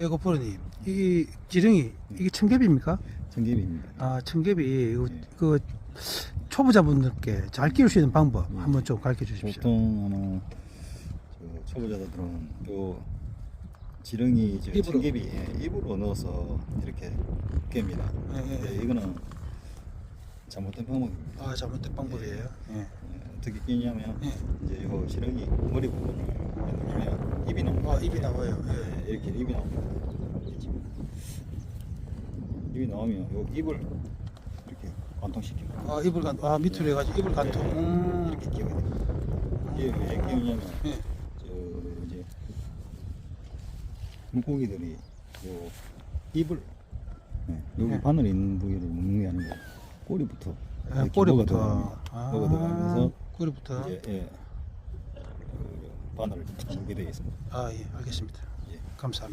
에고프로님, 이 지렁이 이게 청개비입니까? 청개비입니다. 아, 청개비 이거 네. 그 초보자분들께 잘 키울 수 있는 방법 네. 한번 좀 가르쳐 주십시오. 보통 아마 저 초보자들은 요 지렁이 저 입으로. 청개비 예, 입으로 넣어서 이렇게 깹니다. 예, 예, 근데 예. 이거는 잘못된 방법입니다. 아, 잘못된 방법이에요. 예. 예, 어떻게 끼냐면 예. 이제 요 지렁이 머리 부분을 누르면. 아, 입이 나와요. 예. 예, 이렇게 입이 나옵니다. 입이 나오면 요 입을 이렇게 관통시킵니다. 아, 입을 간, 아, 밑으로 해가지고 입을 간통. 예, 음. 이렇게 끼워야 돼요. 이게 왜 끼우냐면 예. 저 이제 물고기들이 요 입을 예, 여기 예. 바늘 있는 부위를 먹는 게 아니고 꼬리부터 아, 이렇게 꼬리부터. 먹어 들어갑니다. 아, 먹어 들어가면서 꼬리부터. 이제 예, 그 바늘을 탁 먹게 되어 있습니다. 아, 예, 알겠습니다. 예. 감사합니다.